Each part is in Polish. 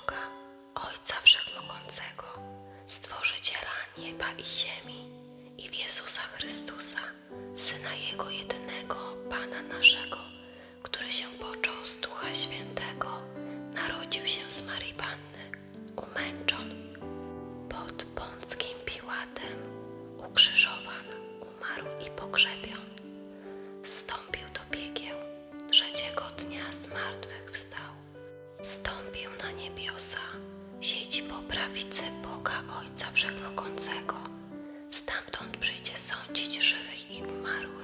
Boga, Ojca Wszechmogącego, Stworzyciela nieba i ziemi i w Jezusa Chrystusa, Syna Jego jedynego, Pana naszego, który się począł z Ducha Świętego, narodził się z Marii Panny, umęczon, pod Pąckim Piłatem, ukrzyżowan, umarł i pogrzebion. Zstąpił do piekieł, trzeciego dnia z martwych wstał. Stąpił na niebiosa, siedzi po prawicy Boga Ojca Wszechmogącego. Stamtąd przyjdzie sądzić żywych i umarłych.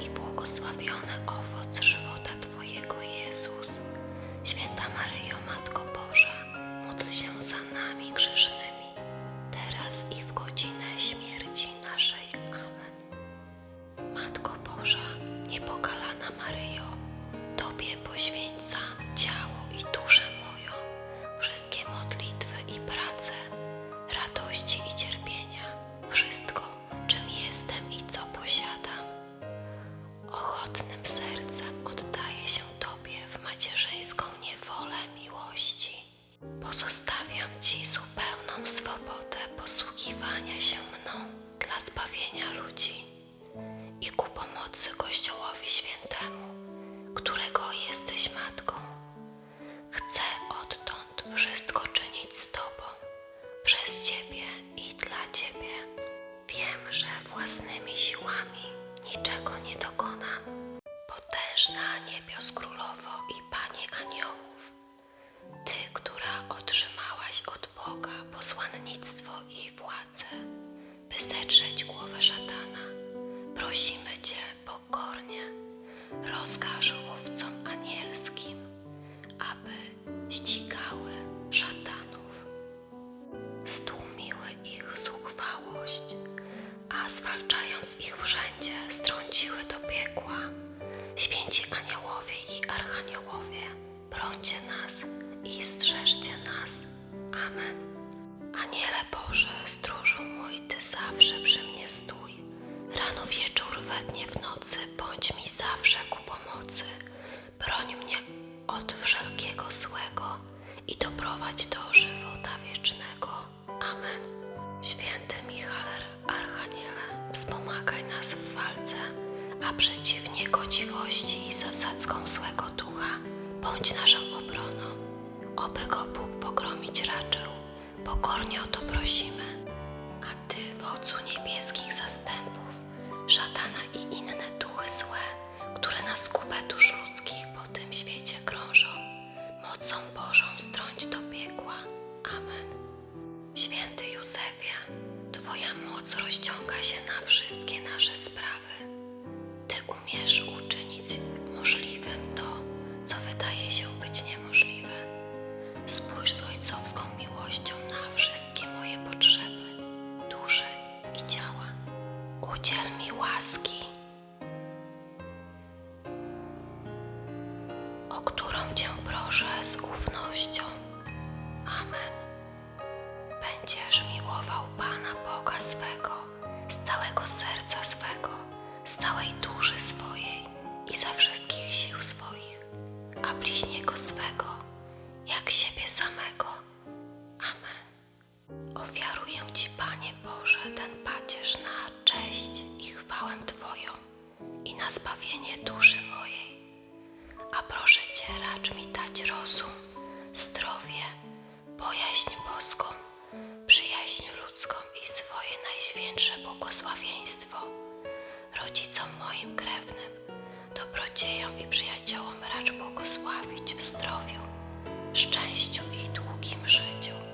i błogosławiony owoc Pozostawiam Ci zupełną swobodę posługiwania się mną dla zbawienia ludzi i ku pomocy Kościołowi Świętemu, którego jesteś matką. Chcę odtąd wszystko czynić z Tobą, przez Ciebie i dla Ciebie. Wiem, że własnymi siłami niczego nie dokonam. Potężna niebios królowo zuchwałość, a zwalczając ich wszędzie, strąciły do piekła. Święci aniołowie i archaniołowie, brońcie nas i strzeżcie nas. Amen. Aniele Boże, stróżu mój, Ty zawsze przy mnie stój. Rano wieczór, we dnie w nocy, bądź mi zawsze ku pomocy. Broń mnie od wszelkiego złego i doprowadź do żywota wiecznego. Amen. Wspomagaj nas w walce, a przeciw niegodziwości i zasadzkom złego ducha bądź naszą obroną. Oby go Bóg pogromić raczył, pokornie o to prosimy. A Ty, wodzu niebieskich zastępów, szatana i inne duchy złe, moc rozciąga się na wszystkie nasze sprawy. Ty umiesz uczynić możliwym to, co wydaje się być niemożliwe. Spójrz z ojcowską miłością na wszystkie moje potrzeby, duszy i ciała. Udziel mi łaski, o którą Cię proszę z ufnością. Amen. Będziesz miłował Pana Boga swego z całego serca swego, z całej duszy swojej i za wszystkich sił swoich, a bliźniego swego jak siebie samego. Amen. Ofiaruję Ci, Panie Boże, ten pacierz na cześć i chwałę Twoją i na zbawienie duszy mojej. rodzicom moim krewnym, dobrodziejom i przyjaciołom racz błogosławić w zdrowiu, szczęściu i długim życiu.